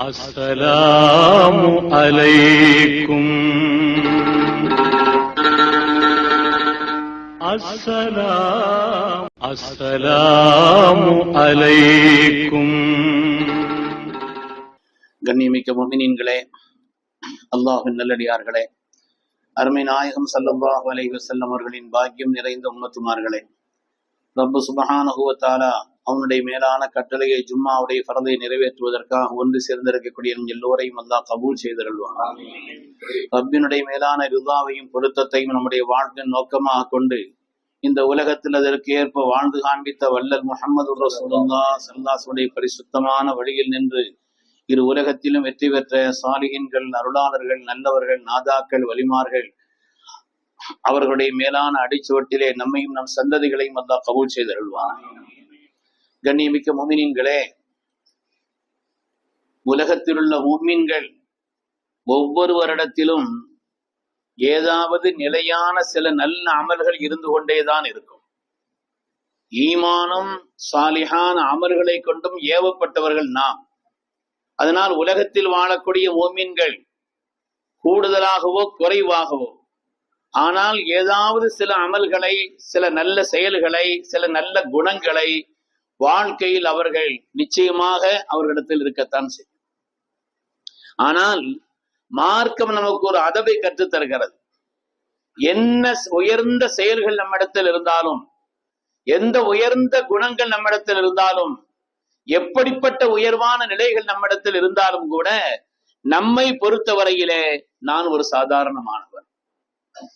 السلام عليكم السلام السلام عليكم கண்ணியமிக்க முமினின்களே அல்லாஹின் நல்லடியார்களே அருமை நாயகம் ஸல்லல்லாஹு அலைஹி வஸல்லம் அவர்களின் பாக்கியம் நிறைந்த உம்மத்துமார்களே ரப்பு சுபஹானஹு வ தஆலா அவனுடைய மேலான கட்டளையை ஜும்மாவுடைய ஃபரதை நிறைவேற்றுவதற்காக ஒன்று சேர்ந்திருக்கக்கூடிய நம் எல்லோரையும் அல்லா கபூல் செய்திருள்வான். ரப்பினுடைய மேலான ரிதாவையும் பொருத்தத்தையும் நம்முடைய வாழ்க்கை நோக்கமாக கொண்டு இந்த உலகத்தில் அதற்கு ஏற்ப வாழ்ந்து காண்பித்த வல்லல் முகமது ரசூலுல்லா சல்லாசுடைய பரிசுத்தமான வழியில் நின்று இரு உலகத்திலும் வெற்றி பெற்ற சாலிகின்கள் அருளாளர்கள் நல்லவர்கள் நாதாக்கள் வலிமார்கள் அவர்களுடைய மேலான அடிச்சுவட்டிலே நம்மையும் நம் சந்ததிகளையும் அல்லா கபூல் செய்தருள்வான். கண்ணியமிக்க உலகத்தில் உலகத்திலுள்ள முமின்கள் ஒவ்வொரு வருடத்திலும் ஏதாவது நிலையான சில நல்ல அமல்கள் இருந்து கொண்டேதான் இருக்கும். ஈமானம் சாலிஹான அமல்களை கொண்டும் ஏவப்பட்டவர்கள் நாம். அதனால் உலகத்தில் வாழக்கூடிய மோமீன்கள் கூடுதலாகவோ குறைவாகவோ ஆனால் ஏதாவது சில அமல்களை சில நல்ல செயல்களை சில நல்ல குணங்களை வாழ்க்கையில் அவர்கள் நிச்சயமாக அவர்களிடத்தில் இருக்கத்தான் செய்யும். ஆனால் மார்க்கம் நமக்கு ஒரு அதவை கற்றுத் தருகிறது என்ன உயர்ந்த செயல்கள் நம்மிடத்தில் இருந்தாலும் எந்த உயர்ந்த குணங்கள் நம்மிடத்தில் இருந்தாலும் எப்படிப்பட்ட உயர்வான நிலைகள் நம்மிடத்தில் இருந்தாலும் கூட நம்மை பொறுத்தவரையிலே நான் ஒரு சாதாரணமானவர்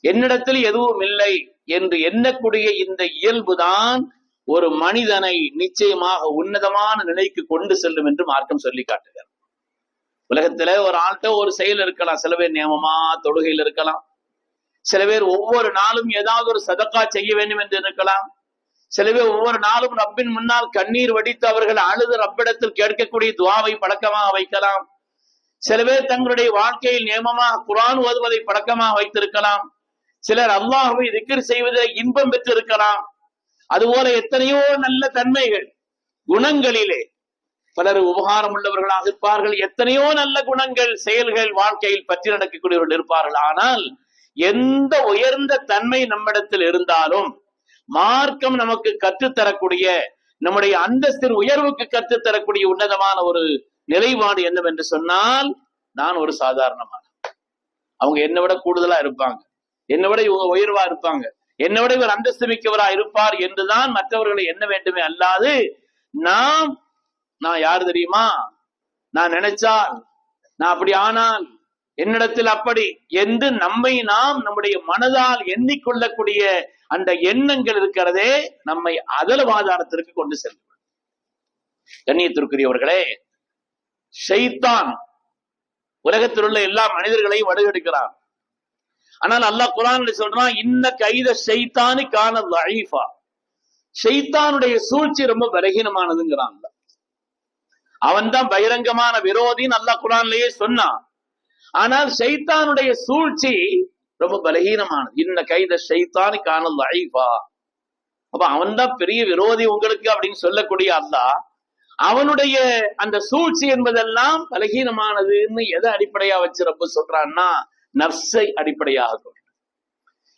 என்னிடத்தில் எதுவும் இல்லை என்று எண்ணக்கூடிய இந்த இயல்புதான் ஒரு மனிதனை நிச்சயமாக உன்னதமான நிலைக்கு கொண்டு செல்லும் என்று மார்க்கம் சொல்லி காட்டுகிறார் உலகத்துல ஒரு ஆள்கிட்ட ஒரு செயல் இருக்கலாம். சில பேர் நியமமா தொழுகையில் இருக்கலாம். சில பேர் ஒவ்வொரு நாளும் ஏதாவது ஒரு சதக்கா செய்ய வேண்டும் என்று இருக்கலாம். சில பேர் ஒவ்வொரு நாளும் ரப்பின் முன்னால் கண்ணீர் வடித்து அவர்கள் அழுது ரப்பிடத்தில் கேட்கக்கூடிய துவாவை பழக்கமாக வைக்கலாம். சில பேர் தங்களுடைய வாழ்க்கையில் நியமமாக குரான் ஓதுவதை பழக்கமாக வைத்திருக்கலாம். சிலர் அல்லாஹுவை திக்கர் செய்வதில் இன்பம் பெற்றிருக்கலாம். அதுபோல எத்தனையோ நல்ல தன்மைகள் குணங்களிலே. பலர் உபகாரம் உள்ளவர்களாக இருப்பார்கள். எத்தனையோ நல்ல குணங்கள் செயல்கள் வாழ்க்கையில் பற்றி நடக்கக்கூடியவர்கள் இருப்பார்கள். ஆனால் எந்த உயர்ந்த தன்மை நம்மிடத்தில் இருந்தாலும் மார்க்கம் நமக்கு கற்றுத்தரக்கூடிய நம்முடைய அந்தஸ்தின் உயர்வுக்கு கற்றுத்தரக்கூடிய உன்னதமான ஒரு நிலைப்பாடு என்னவென்று சொன்னால் நான் ஒரு சாதாரணமான அவங்க என்னை விட கூடுதலா இருப்பாங்க. என்னை விட இவங்க உயர்வா இருப்பாங்க. என்னை விட இவர் அந்தஸ்து மிக்கவரா இருப்பார் என்றுதான் மற்றவர்களை எண்ண வேண்டுமே அல்லாது நாம் நான் யாரு தெரியுமா? நான் நினைச்சால் நான் அப்படி ஆனால் என்னிடத்தில் அப்படி என்று நம்மை நாம் நம்முடைய மனதால் எண்ணிக்கொள்ளக்கூடிய அந்த எண்ணங்கள் இருக்கிறதே நம்மை அதலவாதாரத்திற்கு கொண்டு செல்லும் கண்ணியத்திற்குரியவர்களே ஷைத்தான் உலகத்தில் உள்ள எல்லா மனிதர்களையும் வடுகெடுக்கிறான் ஆனால் அல்லாஹ் குரான் சொல்றான் இன்ன கைத ஷைத்தானு காண லைஃபா ஷைத்தானுடைய சூழ்ச்சி ரொம்ப பலகீனமானதுங்கிறான் அவன் தான் பகிரங்கமான விரோதின்னு அல்லாஹ் குரான்லயே சொன்னான். ஆனால் ஷைத்தானுடைய சூழ்ச்சி ரொம்ப பலகீனமானது. இன்ன கைத ஷைத்தானி காணல் ஐஃபா அப்ப அவன் தான் பெரிய விரோதி உங்களுக்கு அப்படின்னு சொல்லக்கூடிய அல்லாஹ் அவனுடைய அந்த சூழ்ச்சி என்பதெல்லாம் பலகீனமானதுன்னு எதை அடிப்படையா வச்சு ரொம்ப சொல்றான்னா நர்ஸை அடிப்படையாக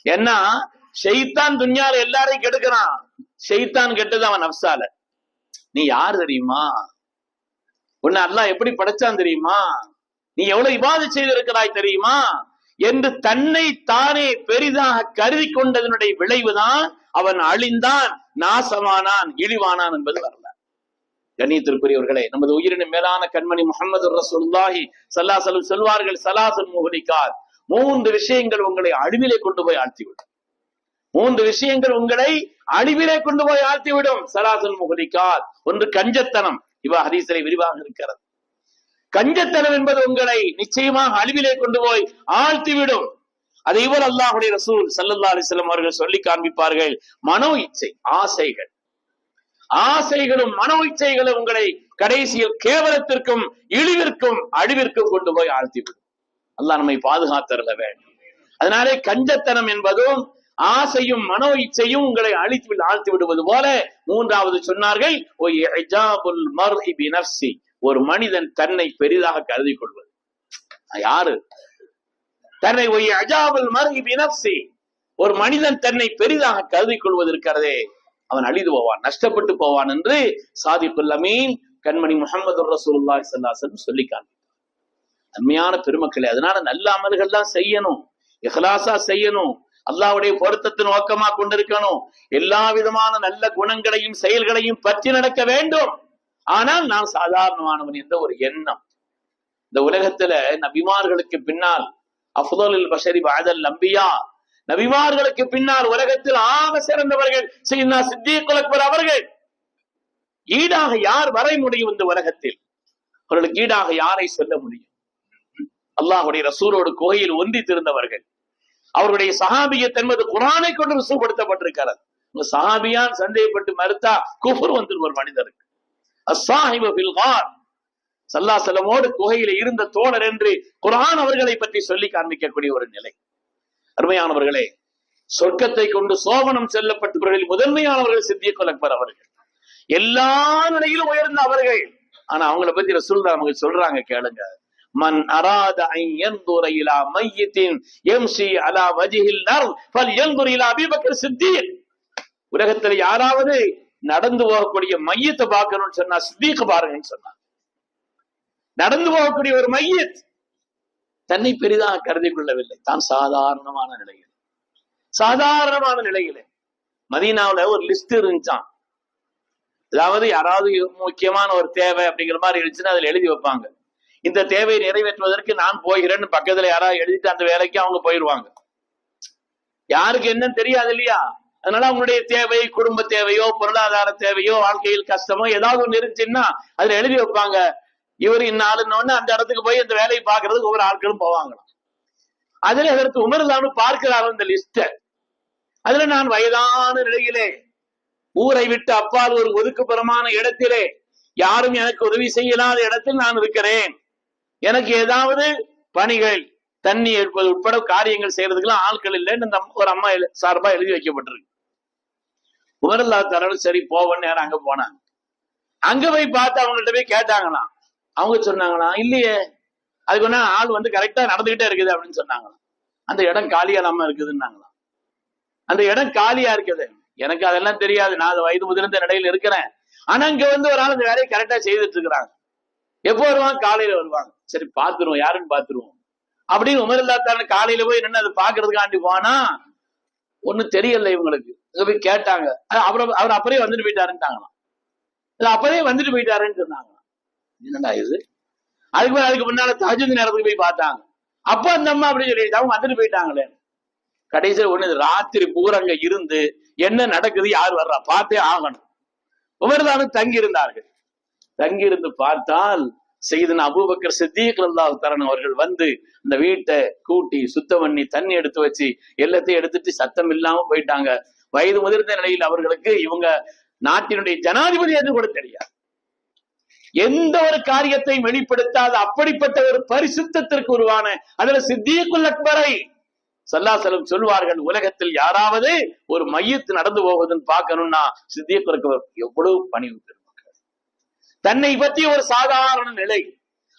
ஏன்னா ஷெய்தான் துன்யால எல்லாரையும் கெடுக்கிறான். ஷெய்தான் கெட்டது அவன் நப்சால நீ யார் தெரியுமா? உன்னை அல்லாஹ் எப்படி படைச்சான் தெரியுமா? நீ எவ்வளவு இவாது செய்திருக்கிறாய் தெரியுமா? என்று தன்னை தானே பெரிதாக கருதி கொண்டதனுடைய விளைவுதான் அவன் அழிந்தான் நாசமானான் இழிவானான் என்பது வரல கண்ணியத்திற்குரியவர்களே நமது உயிரின் மேலான கண்மணி முகமது ரசூல்லாஹி சல்லாசலம் சொல்வார்கள் சலாசல் முகலிக்கார் மூன்று விஷயங்கள் உங்களை அழிவிலே கொண்டு போய் ஆழ்த்திவிடும். மூன்று விஷயங்கள் உங்களை அழிவிலே கொண்டு போய் ஆழ்த்திவிடும். சராசன் முகலிக்கால் ஒன்று கஞ்சத்தனம். இவ ஹரீசரை விரிவாக இருக்கிறது. கஞ்சத்தனம் என்பது உங்களை நிச்சயமாக அழிவிலே கொண்டு போய் ஆழ்த்திவிடும். அதை இவர் அல்லாஹுடைய ரசூல் சல்லல்லா அலிஸ்லாம் அவர்கள் சொல்லி காண்பிப்பார்கள். மனோ இச்சை ஆசைகள். ஆசைகளும் மனோ இச்சைகளும் உங்களை கடைசியில் கேவலத்திற்கும் இழிவிற்கும் அழிவிற்கும் கொண்டு போய் ஆழ்த்திவிடும். அல்லாஹ் நம்மை பாதுகாத்தருள வேண்டும். அதனாலே கஞ்சத்தனம் என்பதும் ஆசையும் மனோ இச்சையும் உங்களை அழித்து ஆழ்த்தி விடுவது போல மூன்றாவது சொன்னார்கள் ஒரு மனிதன் தன்னை பெரிதாக கருதி கொள்வது. யாரு? தன்னை ஒய் மருகி ஒரு மனிதன் தன்னை பெரிதாக கருதி கொள்வது இருக்கிறதே அவன் அழிது போவான் நஷ்டப்பட்டு போவான் என்று சாதிப்புல்லமீன் கண்மணி முகமது ரசூல்லா ஸல்லல்லாஹு அருமையான பெருமக்களே அதனால நல்ல அமல்கள் தான் செய்யணும். இஹ்லாசா செய்யணும். அல்லாவுடைய பொருத்தத்தை நோக்கமா கொண்டிருக்கணும். எல்லா விதமான நல்ல குணங்களையும் செயல்களையும் பற்றி நடக்க வேண்டும். ஆனால் நான் சாதாரணமானவன் என்ற ஒரு எண்ணம். இந்த உலகத்துல நபிமார்களுக்கு பின்னால் அஃதோலில் பஷரி பாதல் நம்பியா நபிமார்களுக்கு பின்னால் உலகத்தில் ஆக சிறந்தவர்கள் செய்தா சித்திகுல் குலப்பர் அவர்கள். ஈடாக யார் வரை முடியும் இந்த உலகத்தில்? அவர்களுக்கு ஈடாக யாரை சொல்ல முடியும்? அல்லாஹுடைய ரசூரோடு கோயில் ஒந்தித்திருந்தவர்கள் அவருடைய சஹாபியத் என்பது குரானை கொண்டு ருசுப்படுத்தப்பட்டிருக்கிறது சஹாபியான் சந்தேகப்பட்டு மறுத்தா குஃபர் வந்து ஒரு மனிதருக்கு. அஸ்ஸாஹிபு சல்லா செல்லமோடு குகையில இருந்த தோழர் என்று குரான் அவர்களை பற்றி சொல்லி காண்பிக்கக்கூடிய ஒரு நிலை. அருமையானவர்களே சொர்க்கத்தை கொண்டு சோபனம் செல்லப்பட்டவர்களில் முதன்மையானவர்கள் சித்திய கொலக்பர் அவர்கள். எல்லா நிலையிலும் உயர்ந்த அவர்கள். ஆனா அவங்கள பத்தி ரசூல் சொல்றாங்க கேளுங்க. மன் அராத ஐன் யன்துர இலா மையத்தின் எம்சி அலா வஜிஹில் நர் ஃபல் யன்துர் இலா சித்திக் உலகத்துல யாராவது நடந்து போகக்கூடிய மையத்தை பார்க்கணும்னு சொன்னா சித்திக்கு பாருங்கன்னு சொன்னா நடந்து போகக்கூடிய ஒரு மையத் தன்னை பெரிதாக கருதி கொள்ளவில்லை. தான் சாதாரணமான நிலையில். சாதாரணமான நிலையில. மதீனாவுல ஒரு லிஸ்ட் இருந்துச்சான் அதாவது யாராவது முக்கியமான ஒரு தேவை அப்படிங்கிற மாதிரி இருந்துச்சுன்னா அதுல எழுதி வைப்பாங்க. இந்த தேவையை நிறைவேற்றுவதற்கு நான் போகிறேன்னு பக்கத்துல யாராவது எழுதிட்டு அந்த வேலைக்கு அவங்க போயிடுவாங்க யாருக்கு என்னன்னு தெரியாது இல்லையா? அதனால அவங்களுடைய தேவை குடும்ப தேவையோ பொருளாதார தேவையோ வாழ்க்கையில் கஷ்டமோ ஏதாவது ஒண்ணு இருந்துச்சுன்னா அதுல எழுதி வைப்பாங்க. இவர் இன்னாலுன்னு அந்த இடத்துக்கு போய் அந்த வேலையை பார்க்கறதுக்கு ஒவ்வொரு ஆட்களும் போவாங்களாம். அதுல அதற்கு உமர்தானு பார்க்கிறார் அந்த லிஸ்ட அதுல நான் வயதான நிலையிலே ஊரை விட்டு அப்பால் ஒரு ஒதுக்குப்புறமான இடத்திலே யாரும் எனக்கு உதவி செய்யலாத இடத்தில் நான் இருக்கிறேன். எனக்கு ஏதாவது பணிகள் தண்ணி எடுப்பது உட்பட காரியங்கள் செய்யறதுக்கெல்லாம் ஆட்கள் இல்லைன்னு இந்த ஒரு அம்மா எழு- சார்பா எழுதி வைக்கப்பட்டிருக்கு. உமரல்லா தரவு சரி போவன்னு நேரம் அங்க போனாங்க. அங்க போய் பார்த்து அவங்கள்ட்ட போய் கேட்டாங்களாம். அவங்க சொன்னாங்களாம் இல்லையே அதுக்கு ஒன்னா ஆள் வந்து கரெக்டா நடந்துகிட்டே இருக்குது அப்படின்னு சொன்னாங்களாம். அந்த இடம் காலியா இல்லாம இருக்குதுன்னாங்களாம். அந்த இடம் காலியா இருக்குது. எனக்கு அதெல்லாம் தெரியாது நான் அது வயது முதிர்ந்த நிலையில இருக்கிறேன். ஆனா இங்க வந்து ஒரு ஆள் அந்த வேலையை கரெக்டா செய்துட்டு இருக்கிறாங்க. எப்போ வருவாங்க? காலையில வருவாங்க. சரி பாத்துருவோம் யாருன்னு பாத்துருவோம் அப்படின்னு உமரில்லா தான காலையில போய் நின்று அதை பாக்குறதுக்காண்டி போனா ஒண்ணும் தெரியல இவங்களுக்கு. இங்க போய் கேட்டாங்க. அப்புறம் அவர் அப்படியே வந்துட்டு போயிட்டாருன்ட்டாங்களாம். இல்ல வந்துட்டு போயிட்டாருன்னு சொன்னாங்க என்னடா இது? அதுக்கு மேல அதுக்கு முன்னால தஜுத் நேரத்துக்கு போய் பார்த்தாங்க. அப்ப அந்த அம்மா அப்படின்னு சொல்லிட்டு அவங்க வந்துட்டு போயிட்டாங்களே. கடைசியில் ஒண்ணு ராத்திரி பூரா அங்க இருந்து என்ன நடக்குது யார் வர்றா? பார்த்தே ஆகணும். உமர்தானும் தங்கி இருந்தார்கள். தங்கி இருந்து பார்த்தால் செய்தன அபூபக்கர் சித்திக் அல்லாஹ் தரன் அவர்கள் வந்து இந்த வீட்டை கூட்டி சுத்தம் பண்ணி தண்ணி எடுத்து வச்சு எல்லாத்தையும் எடுத்துட்டு சத்தம் இல்லாம போயிட்டாங்க. வயது முதிர்ந்த நிலையில் அவர்களுக்கு இவங்க நாட்டினுடைய ஜனாதிபதி என்று கூட தெரியாது. எந்த ஒரு காரியத்தையும் வெளிப்படுத்தாத அப்படிப்பட்ட ஒரு பரிசுத்தத்திற்கு உருவான அதுல சித்தியக்குல் அக்பரை சல்லாசலம் சொல்வார்கள் உலகத்தில் யாராவது ஒரு மையத்து நடந்து போவதுன்னு பார்க்கணும்னா சித்தியக்குல் எவ்வளவு பணிவு தன்னை பற்றி ஒரு சாதாரண நிலை.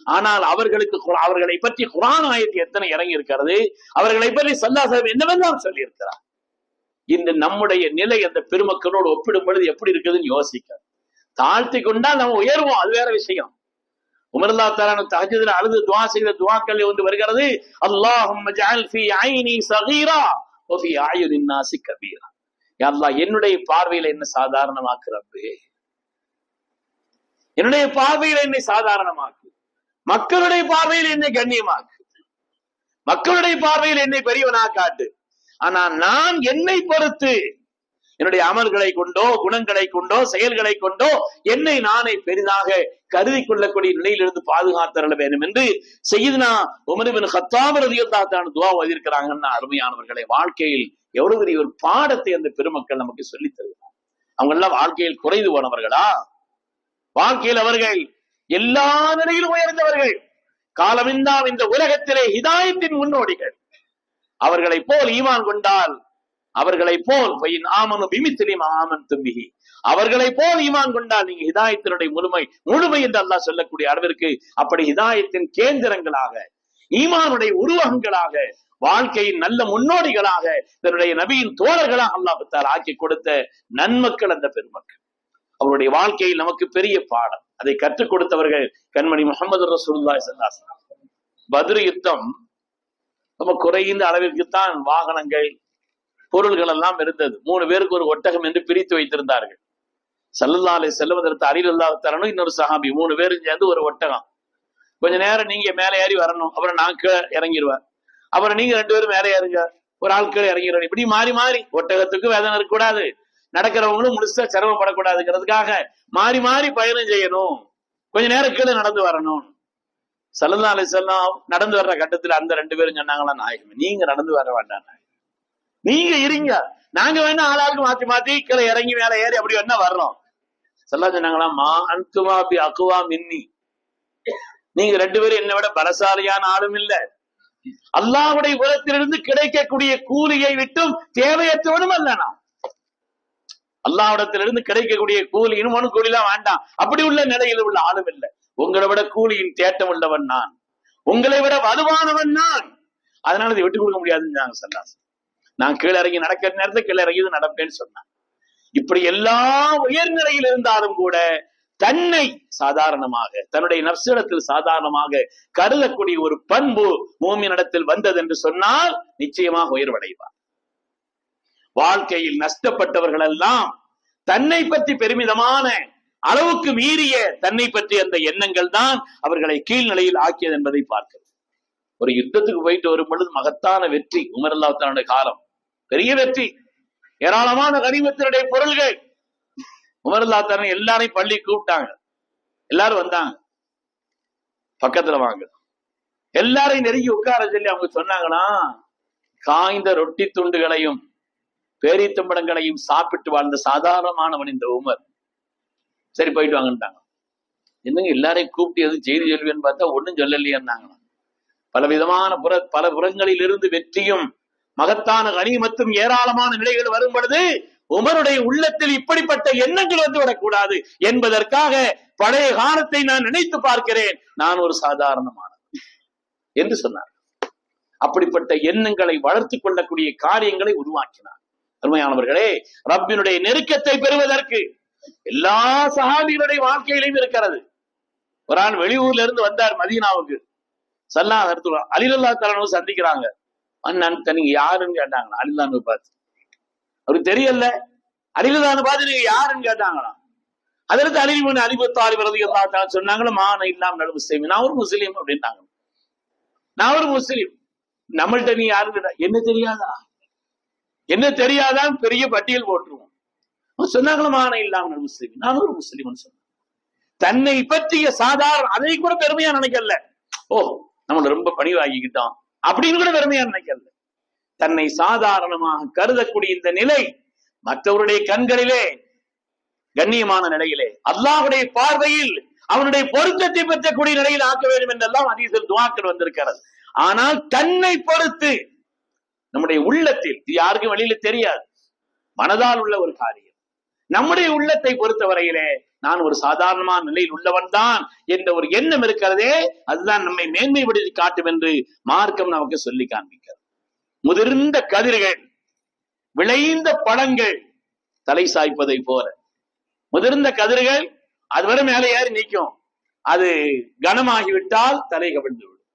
ஆனால் அவர்களுக்கு அவர்களை பற்றி குரான் ஆயத்து எத்தனை இறங்கி இருக்கிறது அவர்களை பற்றி சல்லாசலம் என்னவெல்லாம் சொல்லி இருக்கிறார் இந்த நம்முடைய நிலை அந்த பெருமக்களோடு ஒப்பிடும் பொழுது எப்படி இருக்குதுன்னு யோசிக்க தாழ்த்தி கொண்டால் நம்ம உயர்வோம் அது வேற விஷயம். உமர்லா தரான தஹஜதுல அழுது துவா செய்த துவாக்கள் வந்து வருகிறது. அல்லாஹும் ஐனி கபீரா. என்னுடைய பார்வையில என்ன சாதாரணமாக்குறப்பே என்னுடைய பார்வையில் என்னை சாதாரணமாக்கு. மக்களுடைய பார்வையில் என்னை கண்ணியமாக்கு. மக்களுடைய பார்வையில் என்னை பெரியவனா காட்டு. ஆனா நான் என்னை பொறுத்து என்னுடைய அமல்களை கொண்டோ குணங்களை கொண்டோ செயல்களை கொண்டோ என்னை நானே பெரிதாக கருதி கொள்ளக்கூடிய நிலையிலிருந்து பாதுகாத்தரல வேண்டும் என்று செய்யுதுனா உமருவின் ஹத்தாம் ரதியத்தாத்தான துவா வதிருக்கிறாங்கன்னா அருமையானவர்களை வாழ்க்கையில் எவ்வளவு பெரிய ஒரு பாடத்தை அந்த பெருமக்கள் நமக்கு சொல்லித் தருகிறார் அவங்க எல்லாம் வாழ்க்கையில் குறைந்து போனவர்களா? வாழ்க்கையில் அவர்கள் எல்லா நிலையிலும் உயர்ந்தவர்கள். காலமிந்தா இந்த உலகத்திலே ஹிதாயத்தின் முன்னோடிகள். அவர்களை போல் ஈமான் கொண்டால் அவர்களை போல் ஆமனு ஆமன் தும்பிகி அவர்களை போல் ஈமான் கொண்டால் நீங்க ஹிதாயத்தினுடைய முழுமை முழுமை என்று அல்லாஹ் சொல்லக்கூடிய அளவிற்கு அப்படி ஹிதாயத்தின் கேந்திரங்களாக ஈமானுடைய உருவகங்களாக வாழ்க்கையின் நல்ல முன்னோடிகளாக தன்னுடைய நபியின் தோழர்களாக அல்லாஹால் ஆக்கி கொடுத்த நன்மக்கள் அந்த பெருமக்கள். அவருடைய வாழ்க்கையில் நமக்கு பெரிய பாடம். அதை கற்றுக் கொடுத்தவர்கள் கண்மணி முகமது ரசூலுல்லாஹி ஸல்லல்லாஹு யுத்தம் ரொம்ப குறைந்த அளவிற்குத்தான் வாகனங்கள் பொருள்கள் எல்லாம் இருந்தது. மூணு பேருக்கு ஒரு ஒட்டகம் என்று பிரித்து வைத்திருந்தார்கள். சல்லல்லா செல்வதற்கு செல்வதற்கு அலிலல்லா தரணும் இன்னொரு சஹாபி மூணு பேரும் சேர்ந்து ஒரு ஒட்டகம். கொஞ்ச நேரம் நீங்க மேலே ஏறி வரணும் அப்புறம் நான் கீழே இறங்கிடுவேன் அப்புறம் நீங்க ரெண்டு பேரும் மேலே ஏறுங்க ஒரு ஆள் கீழே இறங்கிடுவேன் இப்படி மாறி மாறி ஒட்டகத்துக்கு வேதனை இருக்கக்கூடாது. நடக்கிறவங்களும் முழுசா சிரமப்படக்கூடாதுங்கிறதுக்காக மாறி மாறி பயணம் செய்யணும். கொஞ்ச நேரம் கீழே நடந்து வரணும். சல்லா அலை செல்லம் நடந்து வர்ற கட்டத்துல அந்த ரெண்டு பேரும் சொன்னாங்களா நாயகம் நீங்க நடந்து வர வேண்டாம் நீங்க இருங்க. நாங்க வேணா ஆளாளுக்கு மாத்தி மாத்தி கீழே இறங்கி மேல ஏறி அப்படி வேணா வர்றோம். சொல்லா சொன்னாங்களா மா அன்குமா பி அக்குவா மின்னி. நீங்க ரெண்டு பேரும் என்னை விட பலசாலியான ஆளும் இல்ல. அல்லாவுடைய உலகத்திலிருந்து கிடைக்கக்கூடிய கூலியை விட்டும் தேவையற்றவனும் அல்ல நான் அல்லாவிடத்திலிருந்து கிடைக்கக்கூடிய கூலி இன்னும் கூலிலாம் வேண்டாம். அப்படி உள்ள நிலையில் உள்ள ஆளும் இல்லை. உங்களை விட கூலியின் தேட்டம் உள்ளவன் நான். உங்களை விட வலுவானவன் நான். அதனால இதை விட்டு கொடுக்க முடியாதுன்னு சொல்லாஸ். நான் கீழே இறங்கி நடக்கிற நேரத்துல கீழே இறங்கி நடப்பேன்னு சொன்னான். இப்படி எல்லா உயர்நிலையில் இருந்தாலும் கூட தன்னை சாதாரணமாக தன்னுடைய நப்சிடத்தில் சாதாரணமாக கருதக்கூடிய ஒரு பண்பு மூமியினிடத்தில் வந்தது என்று சொன்னால் நிச்சயமாக உயர்வடைவார் வாழ்க்கையில் நஷ்டப்பட்டவர்கள் எல்லாம் தன்னை பற்றி பெருமிதமான அளவுக்கு மீறிய தன்னை பற்றி அந்த எண்ணங்கள் தான் அவர்களை கீழ்நிலையில் ஆக்கியது என்பதை பார்க்கிறது ஒரு யுத்தத்துக்கு போயிட்டு வரும் பொழுது மகத்தான வெற்றி உமர் காலம். பெரிய வெற்றி. ஏராளமான கனிமத்தினுடைய பொருள்கள். உமர்லா எல்லாரையும் பள்ளி கூப்பிட்டாங்க. எல்லாரும் வந்தாங்க. பக்கத்துல வாங்க. எல்லாரையும் நெருங்கி உட்கார சொல்லி அவங்க சொன்னாங்கன்னா காய்ந்த ரொட்டி துண்டுகளையும் பேரித்தம்படங்களையும் சாப்பிட்டு வாழ்ந்த சாதாரணமானவன் இந்த உமர். சரி போயிட்டு வாங்கன்ட்டாங்க. என்னங்க எல்லாரையும் கூப்பிட்டு எதுவும் செய்தி சொல்வேன்னு பார்த்தா ஒண்ணும் சொல்லலையேன்னாங்க பல விதமான புற பல புறங்களில் இருந்து வெற்றியும் மகத்தான கனிமத்தும் ஏராளமான நிலைகள் வரும் பொழுது உமருடைய உள்ளத்தில் இப்படிப்பட்ட எண்ணங்கள் வந்து விடக்கூடாது என்பதற்காக பழைய காலத்தை நான் நினைத்து பார்க்கிறேன். நான் ஒரு சாதாரணமான என்று சொன்னார். அப்படிப்பட்ட எண்ணங்களை வளர்த்துக் கொள்ளக்கூடிய காரியங்களை உருவாக்கினார். அருமையானவர்களே ரப்பினுடைய நெருக்கத்தை பெறுவதற்கு எல்லா சஹாபிகளுடைய வாழ்க்கையிலும் இருக்கிறது. ஒரு ஆண் வெளியூர்ல இருந்து வந்தார் மதீனாவுக்கு. சல்லா அடுத்து அலிலல்லா தலனு சந்திக்கிறாங்க. அண்ணன் நீங்க யாருன்னு கேட்டாங்க அலிலான்னு பார்த்து. அவருக்கு தெரியல. அலிலான்னு பார்த்து நீங்க யாருன்னு கேட்டாங்களா அதற்கு அலிமன் அலிபத்தாலி வரது சொன்னாங்களா மான இல்லாம நடு முஸ்லீம். நான் ஒரு முஸ்லீம் அப்படின்னாங்க. நான் ஒரு முஸ்லீம். நம்மள்ட்ட நீ யாருன்னு கேட்டா, என்ன தெரியாதா? என்ன தெரியாதான் பெரிய பட்டியல் போட்டுருவோம். சொன்னாங்களும் சொன்னாங்களா இல்லாமல் இல்லாம முஸ்லீம். நானும் ஒரு முஸ்லீம்னு சொன்னேன். தன்னை பற்றிய சாதாரண அதை கூட பெருமையா நினைக்கல. ஓ நம்மள ரொம்ப பணிவாகிக்கிட்டோம் அப்படின்னு கூட பெருமையா நினைக்கல. தன்னை சாதாரணமாக கருதக்கூடிய இந்த நிலை மற்றவருடைய கண்களிலே கண்ணியமான நிலையிலே அல்லாஹ்வுடைய பார்வையில் அவனுடைய பொருத்தத்தை பெற்றக்கூடிய நிலையில் ஆக்க வேண்டும் என்றெல்லாம் அதீசில் துவாக்கள் வந்திருக்கிறது. ஆனால் தன்னை பொறுத்து நம்முடைய உள்ளத்தில் இது யாருக்கும் வெளியில தெரியாது. மனதால் உள்ள ஒரு காரியம். நம்முடைய உள்ளத்தை பொறுத்தவரையிலே நான் ஒரு சாதாரணமான நிலையில் உள்ளவன் தான் என்ற ஒரு எண்ணம் இருக்கிறதே அதுதான் நம்மை மேன்மைப்படுத்தி காட்டும் என்று மார்க்கம் நமக்கு சொல்லி காண்பிக்கிறது. முதிர்ந்த கதிர்கள் விளைந்த பழங்கள் தலை சாய்ப்பதை போல. முதிர்ந்த கதிர்கள் அதுவரை மேலே ஏறி நிற்கும். அது கனமாகிவிட்டால் தலை கவிழ்ந்து விடும்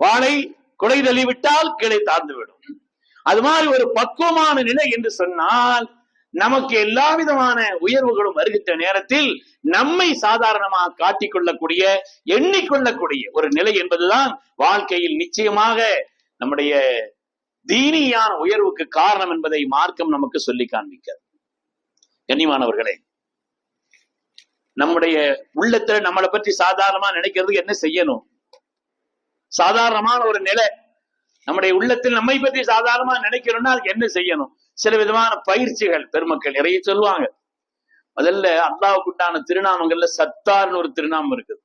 வாழை குடை தள்ளிவிட்டால் கீழே தாழ்ந்து விடும் அது மாதிரி ஒரு பக்குவமான நிலை என்று சொன்னால் நமக்கு எல்லா விதமான உயர்வுகளும் வருகின்ற நேரத்தில் நம்மை சாதாரணமாக காட்டிக் கொள்ளக்கூடிய எண்ணிக்கொள்ளக்கூடிய ஒரு நிலை என்பதுதான் வாழ்க்கையில் நிச்சயமாக நம்முடைய தீனியான உயர்வுக்கு காரணம் என்பதை மார்க்கம் நமக்கு சொல்லி காண்பிக்கிறது. கண்ணியமானவர்களே நம்முடைய உள்ளத்துல நம்மளை பற்றி சாதாரணமா நினைக்கிறதுக்கு என்ன செய்யணும்? சாதாரணமான ஒரு நிலை. நம்முடைய உள்ளத்தில் நம்மை பற்றி சாதாரணமா நினைக்கணும்னா அதுக்கு என்ன செய்யணும்? சில விதமான பயிற்சிகள் பெருமக்கள் நிறைய சொல்லுவாங்க. முதல்ல அல்லாவுக்கு உண்டான திருநாமங்கள்ல சத்தார்னு ஒரு திருநாமம் இருக்குது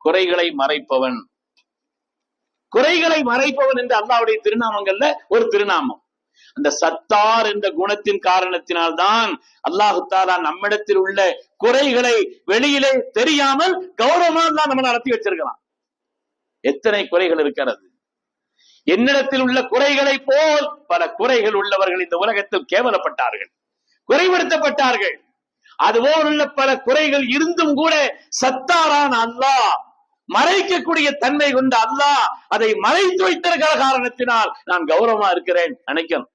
குறைகளை மறைப்பவன். குறைகளை மறைப்பவன் என்று அல்லாவுடைய திருநாமங்கள்ல ஒரு திருநாமம். அந்த சத்தார் என்ற குணத்தின் காரணத்தினால்தான் அல்லாஹு தாலா நம்மிடத்தில் உள்ள குறைகளை வெளியிலே தெரியாமல் கௌரவமா தான் நம்ம நடத்தி வச்சிருக்கலாம் எத்தனை குறைகள் இருக்கிறது? என்னிடத்தில் உள்ள குறைகளை போல் பல குறைகள் உள்ளவர்கள் இந்த உலகத்தில் கேவலப்பட்டார்கள் குறைபடுத்தப்பட்டார்கள் அதுபோல் உள்ள பல குறைகள் இருந்தும் கூட சத்தாரான் அல்லாஹ் மறைக்கக்கூடிய தன்மை கொண்ட அல்லாஹ் அதை மறைத்து வைத்திருக்கிற காரணத்தினால் நான் கௌரவமா இருக்கிறேன். நினைக்கணும்.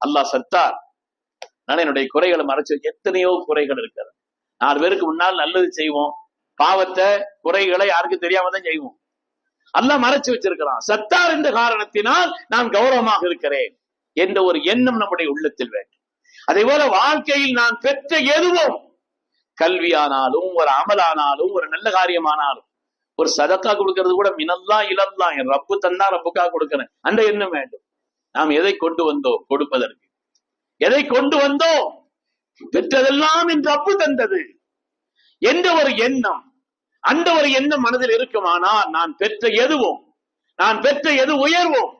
அல்லாஹ் சத்தார். நான் என்னுடைய குறைகளை மறைச்சு எத்தனையோ குறைகள் இருக்கிறது. நாலு பேருக்கு முன்னால் நல்லது செய்வோம். பாவத்தை குறைகளை யாருக்கும் தெரியாம தான் செய்வோம். அல்லாஹ் மறைச்சு வச்சிருக்கிறான். சத்தார் என்ற காரணத்தினால் நான் கௌரவமாக இருக்கிறேன் என்ற ஒரு எண்ணம் நம்முடைய உள்ளத்தில் வேண்டும். அதே போல வாழ்க்கையில் நான் பெற்ற எதுவும் கல்வியானாலும் ஒரு அமலானாலும் ஒரு நல்ல காரியமானாலும் ஒரு சதக்கா கொடுக்கறது கூட மினல்லாம் இழந்தான் என் ரப்பு தந்தா ரப்புக்கா கொடுக்கிறேன். அந்த எண்ணம் வேண்டும். நாம் எதை கொண்டு வந்தோம்? கொடுப்பதற்கு. எதை கொண்டு வந்தோம்? பெற்றதெல்லாம் என் ரப்பு தந்தது. என்ற ஒரு எண்ணம் அந்த ஒரு எண்ணம் மனதில் இருக்குமானால் நான் பெற்ற எதுவும் நான் பெற்ற எது உயர்வோம்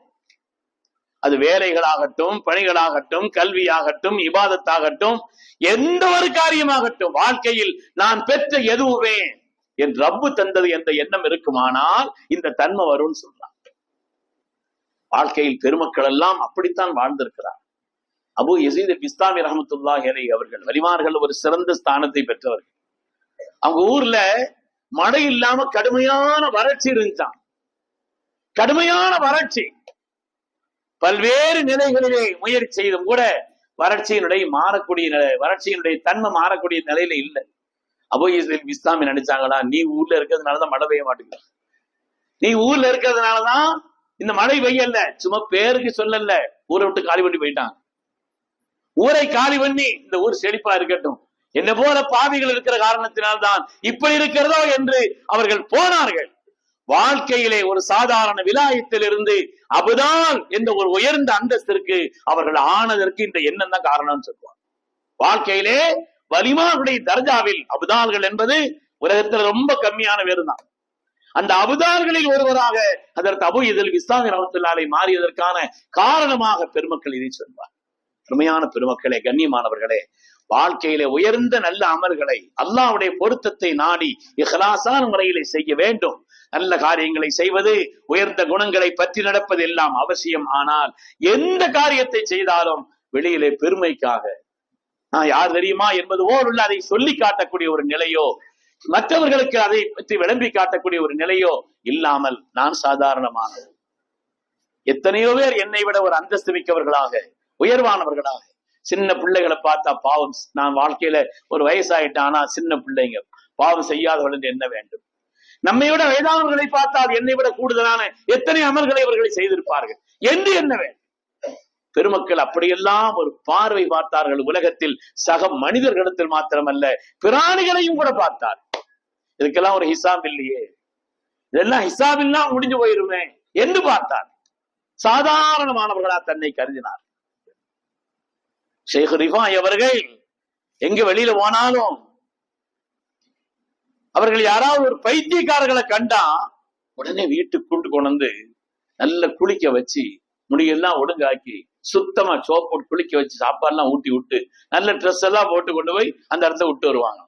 அது வேலைகளாகட்டும் பணிகளாகட்டும் கல்வியாகட்டும் இபாதத்தாகட்டும் எந்த ஒரு காரியமாகட்டும் வாழ்க்கையில் நான் பெற்ற எதுவுமே என் ரப்பு தந்தது என்ற எண்ணம் இருக்குமானால் இந்த தன்மை வரும்னு சொல்றான். வாழ்க்கையில் பெருமக்கள் எல்லாம் அப்படித்தான் வாழ்ந்திருக்கிறார். அபு யசீத் பிஸ்தாமி ரஹமத்துல்லா ஹேரை அவர்கள் வலிமார்கள் ஒரு சிறந்த ஸ்தானத்தை பெற்றவர்கள். அவங்க ஊர்ல மழை இல்லாம கடுமையான வறட்சி இருந்துச்சான் கடுமையான வறட்சி. பல்வேறு நிலைகளிலே முயற்சி செய்தும் கூட வறட்சியினுடைய மாறக்கூடிய நிலை வறட்சியினுடைய தன்மை மாறக்கூடிய நிலையில இல்லை. அப்போ இஸ்லாமி நினைச்சாங்களா நீ ஊர்ல இருக்கிறதுனாலதான் மழை பெய்ய மாட்டேங்குது. நீ ஊர்ல இருக்கிறதுனாலதான் இந்த மழை பெய்யல. சும்மா பேருக்கு சொல்லல. ஊரை விட்டு காலி பண்ணி போயிட்டான். ஊரை காலி பண்ணி இந்த ஊர் செழிப்பா இருக்கட்டும். என்ன போல பாவிகள் இருக்கிற காரணத்தினால்தான் இப்படி இருக்கிறதோ என்று அவர்கள் போனார்கள். வாழ்க்கையிலே ஒரு சாதாரண விலாயத்தில் இருந்து அபுதான் என்ற ஒரு உயர்ந்த அந்தஸ்திற்கு அவர்கள் ஆனதற்கு இந்த எண்ணம் தான் காரணம் சொல்லுவார் வாழ்க்கையிலே வலிமாவுடைய தர்ஜாவில் அபுதான்கள் என்பது உலகத்தில் ரொம்ப கம்மியான பேரு தான் அந்த அபுதார்களில் ஒருவராக அதற்கு அபு இதில் இஸ்லாமி ரமத்துல்லாலை மாறியதற்கான காரணமாக பெருமக்கள் இதை சொல்வார். பெருமையான பெருமக்களே கண்ணியமானவர்களே வாழ்க்கையில உயர்ந்த நல்ல அமல்களை அல்லாவுடைய பொருத்தத்தை நாடி இஹ்லாசான முறையிலே செய்ய வேண்டும். நல்ல காரியங்களை செய்வது உயர்ந்த குணங்களை பற்றி நடப்பது எல்லாம் அவசியம். ஆனால் எந்த காரியத்தை செய்தாலும் வெளியிலே பெருமைக்காக நான் யார் தெரியுமா என்பது போல் உள்ள அதை சொல்லி காட்டக்கூடிய ஒரு நிலையோ மற்றவர்களுக்கு அதை பற்றி விளம்பி காட்டக்கூடிய ஒரு நிலையோ இல்லாமல் நான் சாதாரணமாக எத்தனையோ பேர் என்னை விட ஒரு அந்தஸ்து மிக்கவர்களாக உயர்வானவர்களாக சின்ன பிள்ளைகளை பார்த்தா பாவம். நான் வாழ்க்கையில ஒரு வயசாயிட்டேன் ஆனா சின்ன பிள்ளைங்க. பாவம் செய்யாதவர்கள் என்ன வேண்டும்? நம்மை விட வயதானவர்களை பார்த்தால் என்னை விட கூடுதலான எத்தனை அமல்களை இவர்களை செய்திருப்பார்கள்? என்று என்ன வேண்டும்? பெருமக்கள் அப்படியெல்லாம் ஒரு பார்வை பார்த்தார்கள் உலகத்தில். சக மனிதர்களிடத்தில் மாத்திரமல்ல பிராணிகளையும் கூட பார்த்தார். இதுக்கெல்லாம் ஒரு ஹிசாப் இல்லையே. இதெல்லாம் ஹிசாப் இல்லாம முடிஞ்சு போயிருமே என்று பார்த்தார். சாதாரணமானவர்களா தன்னை கருதினார். ஷேக் ரிஃபாய் அவர்கள் எங்க வெளியில போனாலும் அவர்கள் யாராவது ஒரு பைத்தியக்காரர்களை கண்டா உடனே வீட்டுக்கு கொண்டு கொண்டு வந்து நல்ல குளிக்க வச்சு முடியெல்லாம் ஒடுங்காக்கி சுத்தமா சோப் போட்டு குளிக்க வச்சு சாப்பாடுலாம் ஊட்டி விட்டு நல்ல ட்ரெஸ் எல்லாம் போட்டு கொண்டு போய் அந்த இடத்த விட்டு வருவாங்க.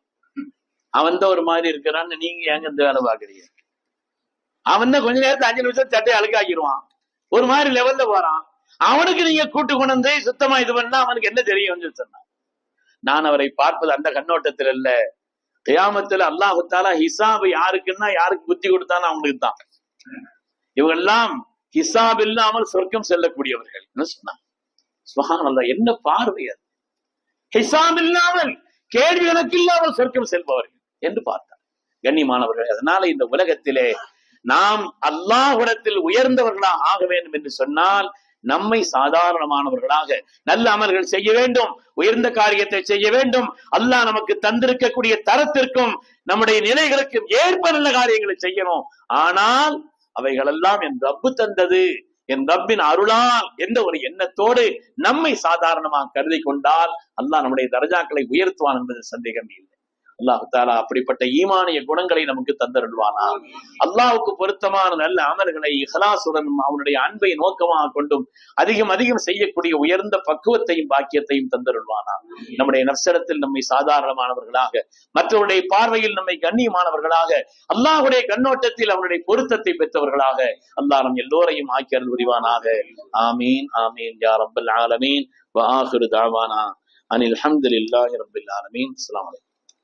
அவன் தான் ஒரு மாதிரி இருக்கிறான்னு நீங்க ஏங்க இந்த வேலை பாக்குறீங்க அவன் தான் கொஞ்ச நேரத்தை அஞ்சு நிமிஷம் சட்டையை அழுக்காக்கிடுவான். ஒரு மாதிரி லெவல்ல போறான். அவனுக்கு நீங்க கூட்டு கொண்டு வந்து சுத்தமா இது பண்ணா அவனுக்கு என்ன தெரியும் சொன்னான். நான் அவரை பார்ப்பது அந்த கண்ணோட்டத்தில் இல்ல தியாமத்துல அல்லாஹுத்தாலா ஹிசாபு ஹிசாப் யாருக்குன்னா யாருக்கு புத்தி கொடுத்தாலும் அவங்களுக்கு தான். இவங்கெல்லாம் ஹிசாப் இல்லாமல் சொர்க்கம் செல்லக்கூடியவர்கள் என்ன சொன்னாங்க சுஹான் அல்லா என்ன பார்வை அது? ஹிசாப் இல்லாமல் கேள்வி எனக்கு இல்லாமல் சொர்க்கம் செல்பவர்கள் என்று பார்த்தார். கண்ணியமானவர்கள் அதனால இந்த உலகத்திலே நாம் அல்லாஹுடத்தில் உயர்ந்தவர்களாக ஆக வேண்டும் என்று சொன்னால் நம்மை சாதாரணமானவர்களாக நல்ல அமல்கள் செய்ய வேண்டும் உயர்ந்த காரியத்தை செய்ய வேண்டும். அல்லாஹ் நமக்கு தந்திருக்கக்கூடிய தரத்திற்கும் நம்முடைய நிலைகளுக்கும் ஏற்ப நல்ல காரியங்களை செய்யணும். ஆனால் அவைகளெல்லாம் என் ரப்பு தந்தது என் ரப்பின் அருளால் என்ற ஒரு எண்ணத்தோடு நம்மை சாதாரணமாக கருதி கொண்டால் அல்லாஹ் நம்முடைய தரஜாக்களை உயர்த்துவான் என்பது சந்தேகம் இல்லை. அல்லாஹு தாலா அப்படிப்பட்ட ஈமானிய குணங்களை நமக்கு தந்தருள்வானா? அல்லாவுக்கு பொருத்தமான நல்ல அமல்களை இஹ்லாசுடனும் அவனுடைய அன்பை நோக்கமாக கொண்டும் அதிகம் அதிகம் செய்யக்கூடிய உயர்ந்த பக்குவத்தையும் பாக்கியத்தையும் தந்தருள்வானா? நம்முடைய நப்சரத்தில் நம்மை சாதாரணமானவர்களாக மற்றவருடைய பார்வையில் நம்மை கண்ணியமானவர்களாக அல்லாஹுடைய கண்ணோட்டத்தில் அவனுடைய பொருத்தத்தை பெற்றவர்களாக அல்லாஹ் நம் எல்லோரையும் ஆக்கி அருள் புரிவானாக. ஆமீன் ஆமீன் யா ரப்பல் ஆலமீன். வ ஆஹிரு தாவானா. அனில் அல்ஹம்துலில்லாஹி ஆலமீன். அஸ்ஸலாமு அலைக்கும்.